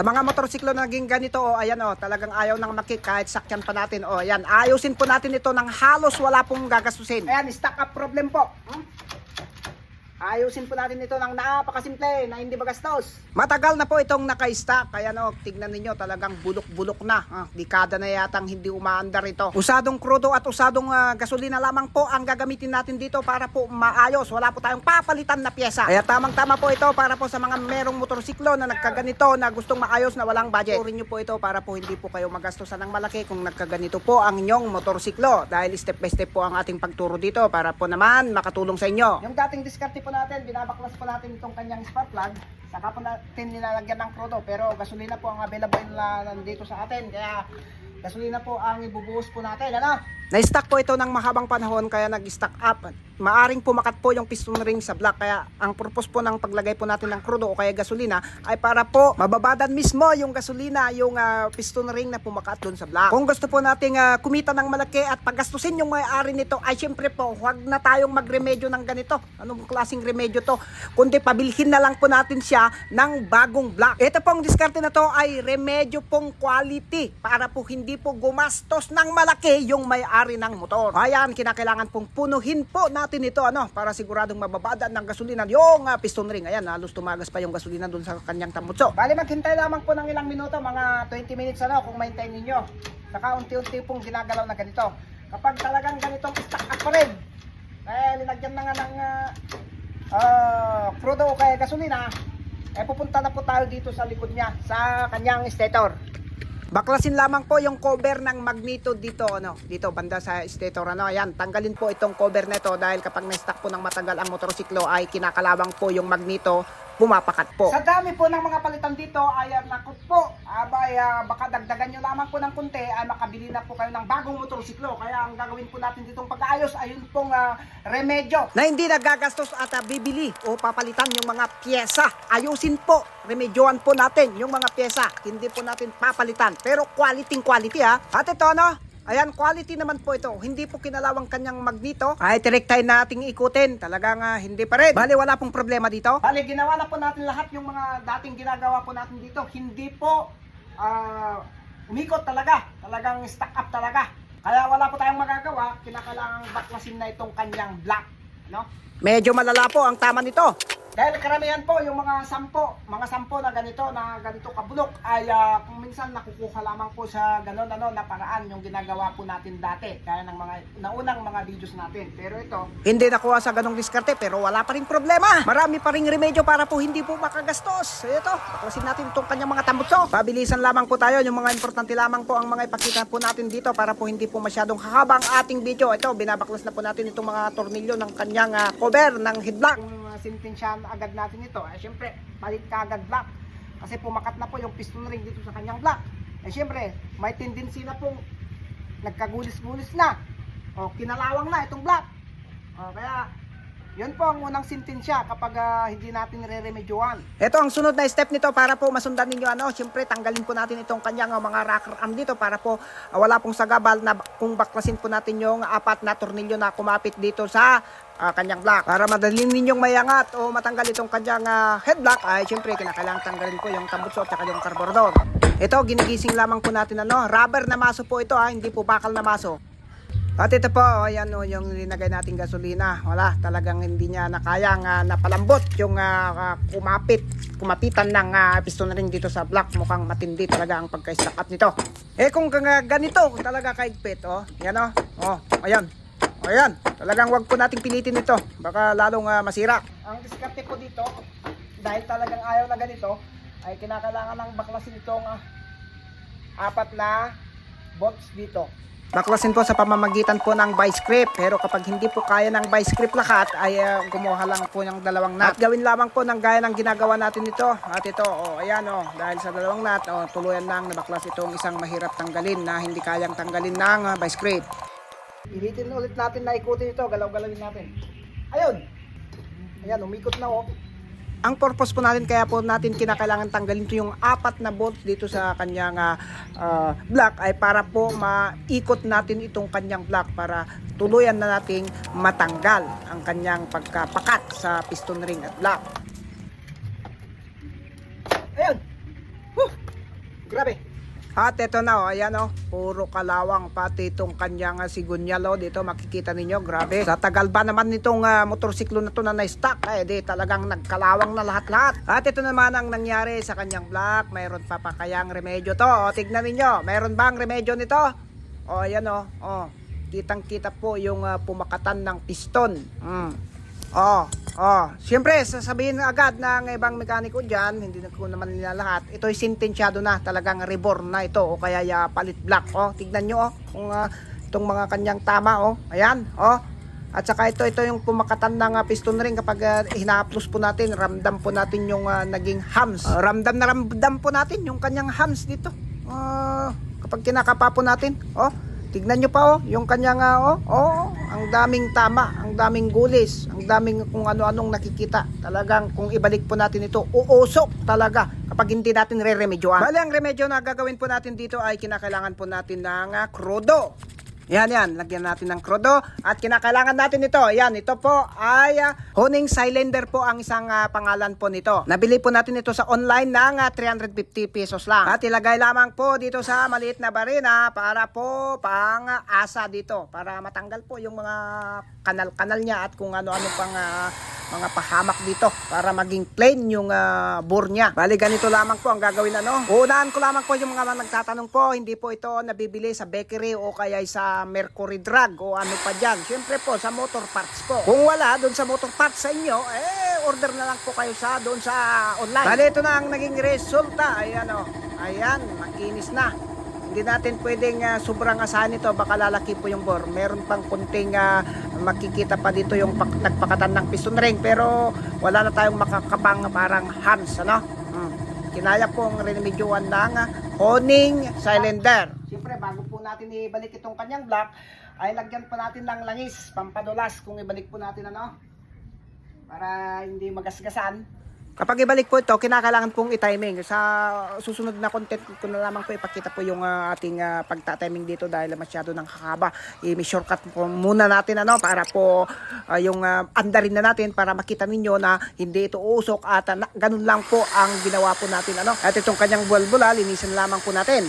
Sa mga motorsiklo na naging ganito, oh, ayan oh, talagang ayaw nang makik kahit sakyan pa natin. Oh, ayan, ayusin po natin ito ng halos wala pong gagastusin. Ayan, stock up problem po. Hmm? Ayusin po natin ito ng napakasimple na hindi magastos. Matagal na po itong naka-stock. Kaya no, tignan ninyo talagang bulok-bulok na. Ah, dekada na yatang hindi umaandar ito. Usadong krudo at usadong ah, gasolina lamang po ang gagamitin natin dito para po maayos. Wala po tayong papalitan na pyesa. Kaya tamang-tama po ito para po sa mga merong motorsiklo na nagkaganito na gustong maayos na walang budget. Turin nyo po ito para po hindi po kayo magastosan ng malaki kung nagkaganito po ang inyong motorsiklo. Dahil step by step po ang ating pagturo dito para po naman makatulong sa inyo. Yung dating diskarte po natin, binabaklas po natin itong kanyang spark plug. Saka po natin nilalagyan ng krudo. Pero gasolina po ang available na nandito sa atin. Kaya gasolina po ang ibubuhos po natin. Ano? Na-stock po ito ng mahabang panahon kaya nag-stock up. Maaring pumakat po yung piston ring sa block. Kaya ang purpose po ng paglagay po natin ng krudo o kaya gasolina ay para po mababadan mismo yung gasolina, yung ah, piston ring na pumakat doon sa block. Kung gusto po nating ah, kumita ng malaki at pagastusin yung may-ari nito ay syempre po huwag na tayong magremedyo ng ganito. Anong klaseng remedyo to? Kundi pabilhin na lang po natin siya ng bagong block. Ito pong diskarte na to ay remedyo pong quality para po hindi po gumastos ng malaki yung may-ari ng motor. Ayan, kinakailangan pong punuhin po natin ito ano para siguradong mababadaan ng gasolina yung ah, piston ring. Ayan, halos tumagas pa yung gasolina dun sa kanyang tambutso. Bali maghintay lamang po ng ilang minuto, mga 20 minutes ano kung maintayin ninyo. Saka unti-unti pong ginagalaw na ganito. Kapag talagang ganitong stock up pa rin, eh, linagyan na nga ng ah, ah, crudo o kaya gasolina, eh pupunta na po tayo dito sa likod niya, sa kanyang stator. Baklasin lamang po yung cover ng magneto dito, ano, dito banda sa stator, ano, ayan, tanggalin po itong cover nito dahil kapag na-stock po ng matagal ang motorsiklo ay kinakalawang po yung magneto, pumapakat po. Sa dami po ng mga palitan dito ay ah, nakot po, abay, ah, baka dagdagan nyo lamang po ng kunti ay makabili na po kayo ng bagong motorsiklo. Kaya ang gagawin po natin ditong pag-aayos ay yun pong ah, remedyo na hindi nagagastos at ah, bibili o papalitan yung mga pyesa. Ayusin po, remedyoan po natin yung mga pyesa. Hindi po natin papalitan. Pero quality quality ha. At ito ano, Ayan, quality naman po ito. Hindi po kinalawang kanyang magnito. Kahit direct tayo nating ikutin, talagang ah, hindi pa rin. Bali, wala pong problema dito. Bali, ginawa na po natin lahat yung mga dating ginagawa po natin dito. Hindi po ah, umikot talaga. Talagang stack up talaga. Kaya wala po tayong magagawa. Kinakailangan baklasin na itong kanyang block. No? Medyo malala po ang tama nito. Dahil karamihan po yung mga sampo, mga sampo na ganito, na ganito kabulok ay ah, kung minsan nakukuha lamang po sa ganon ano na paraan yung ginagawa po natin dati. Kaya ng mga naunang mga videos natin. Pero ito, hindi nakuha sa ganong diskarte pero wala pa rin problema. Marami pa ring remedyo para po hindi po makagastos. Ito, baklasin natin itong kanyang mga tambutso. Pabilisan lamang po tayo. Yung mga importante lamang po ang mga ipakita po natin dito para po hindi po masyadong hahaba ang ating video. Ito, binabaklas na po natin itong mga tornilyo ng kanyang ah, cover ng headlock. Sintensyahan agad natin ito, eh syempre, palit ka agad block. Kasi pumakat na po yung piston ring dito sa kanyang block. Eh syempre, may tendency na pong nagkagulis-gulis na. O, kinalawang na itong block. O, kaya, yun po ang unang sintensya kapag ah, hindi natin re-remedyoan. Ito ang sunod na step nito para po masundan ninyo ano, siyempre tanggalin po natin itong kanyang ah, mga rocker arm dito para po ah, wala pong sagabal na kung baklasin po natin yung apat na tornilyo na kumapit dito sa ah, kanyang block. Para madali ninyong mayangat o matanggal itong kanyang ah, headlock ay siyempre kinakailangan tanggalin po yung tambutso at yung carburetor. Ito ginigising lamang po natin ano, rubber na maso po ito ha, hindi po bakal na maso. At ito po, oh, ayan o, yung linagay nating gasolina. Wala, talagang hindi niya nakayang uh, napalambot yung ah, ah, kumapit, kumapitan ng uh, piston ring dito sa block. Mukhang matindi talaga ang pagka-stack up nito. Eh kung nga ganito, talaga kaigpit, oh. Yan oh, oh, ayan. O yan, talagang wag po nating pilitin ito. Baka lalong ah, masira. Ang diskarte po dito, dahil talagang ayaw na ganito, ay kinakailangan ng baklasin itong ah, apat na bolts dito. Baklasin po sa pamamagitan po ng vice grip. Pero kapag hindi po kaya ng vice grip lahat, ay uh, gumuha lang po ng dalawang nut. At gawin lamang po ng gaya ng ginagawa natin ito. At ito, oh, ayan oh, dahil sa dalawang nut, oh, tuluyan lang nabaklas itong isang mahirap tanggalin na hindi kayang tanggalin ng uh, vice grip. Ilitin ulit natin na ikutin ito, galaw-galawin natin. Ayun! Ayan, umikot na oh. Ang purpose po natin kaya po natin kinakailangan tanggalin ito yung apat na bolts dito sa kanyang ah, block ay para po maikot natin itong kanyang block para tuluyan na nating matanggal ang kanyang pagkapakat sa piston ring at block. Ayun! Huh! Grabe. At ito na, oh, ayan oh, puro kalawang pati itong kanyang uh, sigunyalo dito makikita ninyo, grabe. Sa tagal ba naman nitong ah, motorsiklo na to na na-stock, eh di talagang nagkalawang na lahat-lahat. At ito naman ang nangyari sa kanyang black, mayroon pa pa kayang remedyo to. O, tignan ninyo, mayroon bang remedyo nito? O, ayan oh, oh, kitang-kita po yung ah, pumakatan ng piston. Mm. Oh, oh. Siyempre, sasabihin na agad ng ibang mekaniko dyan, hindi na ko naman nila lahat, ito'y sintensyado na, talagang reborn na ito, o kaya ya, palit black. Oh, tignan nyo, oh, kung ah, itong mga kanyang tama, oh. Ayan, oh. At saka ito, ito yung pumakatan ng ah, piston ring kapag uh, hinaplos po natin, ramdam po natin yung ah, naging hams. Ah, ramdam na ramdam po natin yung kanyang hams dito. Ah, kapag kinakapa po natin, oh. Tignan nyo pa oh, yung kanyang ah, oh, oh, ang daming tama, ang daming gulis, ang daming kung ano-anong nakikita. Talagang kung ibalik po natin ito, uusok talaga kapag hindi natin re-remedyoan. Bali, ang remedyo na gagawin po natin dito ay kinakailangan po natin ng ah, krudo. Yan, yan. Lagyan natin ng krudo. At kinakailangan natin ito. Yan, ito po ay uh, Honing Cylinder po ang isang ah, pangalan po nito. Nabili po natin ito sa online ng ah, 350 pesos lang. At ilagay lamang po dito sa maliit na barina para po pang ah, asa dito. Para matanggal po yung mga kanal-kanal niya at kung ano-ano pang ah, mga pahamak dito para maging plain yung uh, bore niya. Bali ganito lamang po ang gagawin ano. Unahan ko lamang po yung mga nagtatanong po, hindi po ito nabibili sa bakery o kaya sa Mercury Drug o ano pa dyan. Siyempre po sa motor parts po. Kung wala doon sa motor parts sa inyo, eh order na lang po kayo sa doon sa online. Bali ito na ang naging resulta. Ayan o. Ayan, makinis na. Hindi natin pwedeng ah, sobrang asahan ito, baka lalaki po yung bore. Meron pang kunting ah, makikita pa dito yung pak- nagpakatan ng piston ring pero wala na tayong makakapang parang hams, ano? Hmm. Kinaya pong remedyoan ng ah, honing cylinder. Siyempre, bago po natin ibalik itong kanyang block, ay lagyan pa natin ng langis, pampadulas kung ibalik po natin ano para hindi magasgasan. Kapag ibalik po ito, kinakailangan pong i-timing. Sa susunod na content ko na lamang po ipakita po yung ah, ating uh, pagta-timing dito dahil masyado nang kakaba. I-shortcut po muna natin ano para po ah, yung uh, andarin na natin para makita ninyo na hindi ito usok at na- ganun lang po ang ginawa po natin ano. At itong kanyang bulbula, linisin lamang po natin.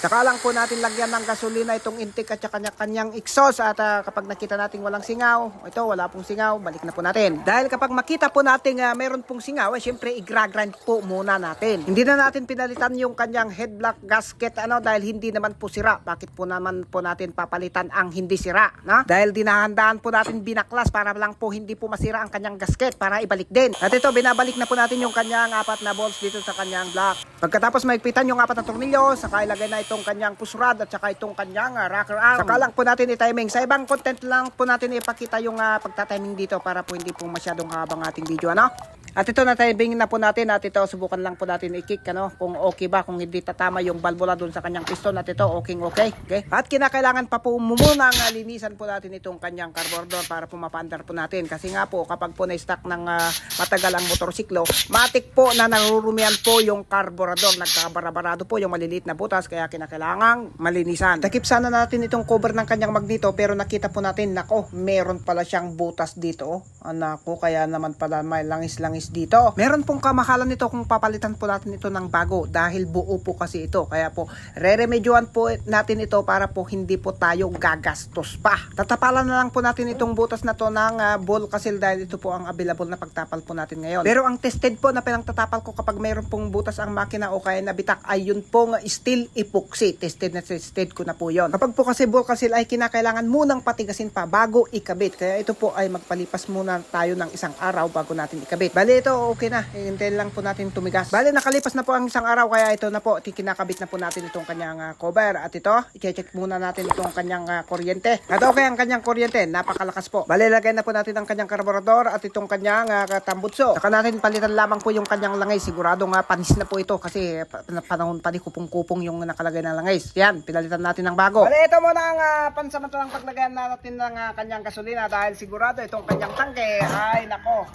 Saka lang po natin lagyan ng gasolina itong intake at kanya kanyang exhaust at ah, kapag nakita natin walang singaw, ito wala pong singaw, balik na po natin. Dahil kapag makita po natin uh, meron pong singaw, eh, syempre igra-grind po muna natin. Hindi na natin pinalitan yung kanyang headblock gasket ano dahil hindi naman po sira. Bakit po naman po natin papalitan ang hindi sira? Na? Dahil dinahandaan po natin binaklas para lang po hindi po masira ang kanyang gasket para ibalik din. At ito binabalik na po natin yung kanyang apat na bolts dito sa kanyang block. Pagkatapos maigpitan yung apat na tornilyo, saka ilagay na itong kanyang pusrad at saka itong kanyang ah, rocker arm. Saka lang po natin i-timing. Sa ibang content lang po natin ipakita yung ah, pagta-timing dito para po hindi po masyadong habang ating video ano. At ito na timing na po natin at ito subukan lang po natin i-kick ano kung okay ba kung hindi tatama yung valvula doon sa kanyang piston at ito okay okay. okay? At kinakailangan pa po muna nga linisan po natin itong kanyang carburetor para po mapandar po natin kasi nga po kapag po na-stock ng ah, matagal ang motorsiklo, matik po na narurumian po yung carburetor, nagkabarabarado po yung maliliit na butas kaya kinakailangang malinisan. Takip sana natin itong cover ng kanyang magneto pero nakita po natin nako, meron pala siyang butas dito. Oh. Anako, kaya naman pala may langis-langis dito. Meron pong kamahalan nito kung papalitan po natin ito ng bago dahil buo po kasi ito. Kaya po, re-remedyoan po natin ito para po hindi po tayo gagastos pa. Tatapalan na lang po natin itong butas na to ng ah, ball dahil ito po ang available na pagtapal po natin ngayon. Pero ang tested po na pinangtatapal ko kapag mayroon pong butas ang makina o kaya nabitak ay yun pong steel epoxy. Tested na tested ko na po yon. Kapag po kasi ball kasi ay kinakailangan munang patigasin pa bago ikabit. Kaya ito po ay magpalipas muna tayo ng isang araw bago natin ikabit. Bali ito okay na. Hintayin lang po natin tumigas. Bali nakalipas na po ang isang araw kaya ito na po kinakabit na po natin itong kanyang ah, cover. At ito, i-check muna natin itong kanyang ah, kuryente. At okay ang kanyang kuryente, napakalakas po. Bali lagay na po natin ang kanyang karburador at itong kanyang uh, tambutso. Saka natin palitan lamang po yung kanyang langay. Sigurado nga panis na po ito kasi pa- panahon pa ni kupong-kupong yung nakalagay na langay. Yan, pinalitan natin ng bago. Bali ito muna ang uh, pansamantalang paglagay natin ng ah, kanyang gasolina dahil sigurado itong kanyang tangke ay nako.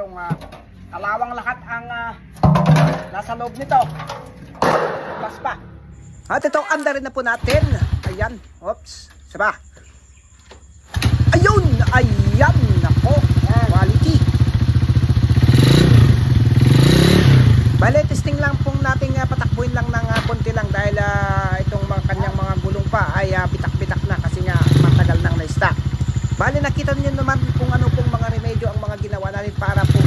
Siguradong uh, kalawang lahat ang ah, nasa loob nito. Plus pa. At ito, anda na po natin. Ayan. Oops. Saba. Ayun! Ayan! Nako. Quality. Bale, testing lang pong nating uh, patakbuhin lang ng uh, konti lang dahil ah, itong mga kanyang mga gulong pa ay ah, bitak-bitak na kasi nga matagal nang na-stock. Bale, nakita niyo naman kung ano pong mga remedyo ang mga ginawa natin para po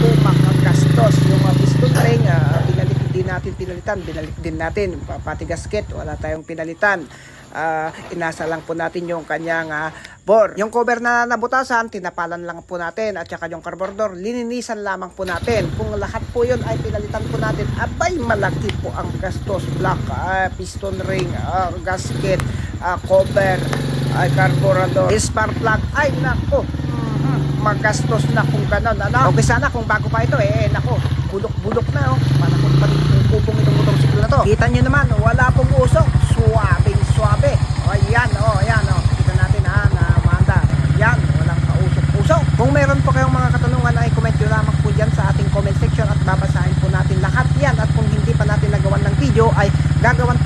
po makagastos. Yung uh, piston ring, uh, binalik din natin pinalitan, binalik din natin. Pa- Pati gasket, wala tayong pinalitan. Ah, inasa lang po natin yung kanyang ah, bore. Yung cover na nabutasan, tinapalan lang po natin at saka yung carburetor, lininisan lamang po natin. Kung lahat po yun ay pinalitan po natin, abay malaki po ang gastos. Black, ah, piston ring, ah, gasket, ah, cover, ay carburetor, spark plug, ay nako magastos na kung ganun ano? okay sana kung bago pa ito eh, eh nako bulok-bulok na oh. Malakot pa rin yung kubong itong motorsiklo na to. Kita nyo naman wala pong usok suwabing suwabe. O ayan o ayan o kita natin ha na maanda ayan walang pausok-usok kung meron po kayong mga katanungan ay comment nyo lamang po dyan sa ating comment section at babasahin po natin lahat yan. At kung hindi pa natin nagawan ng video ay gagawan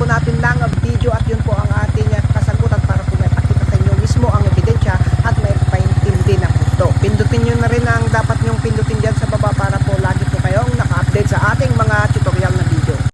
Philippine Dance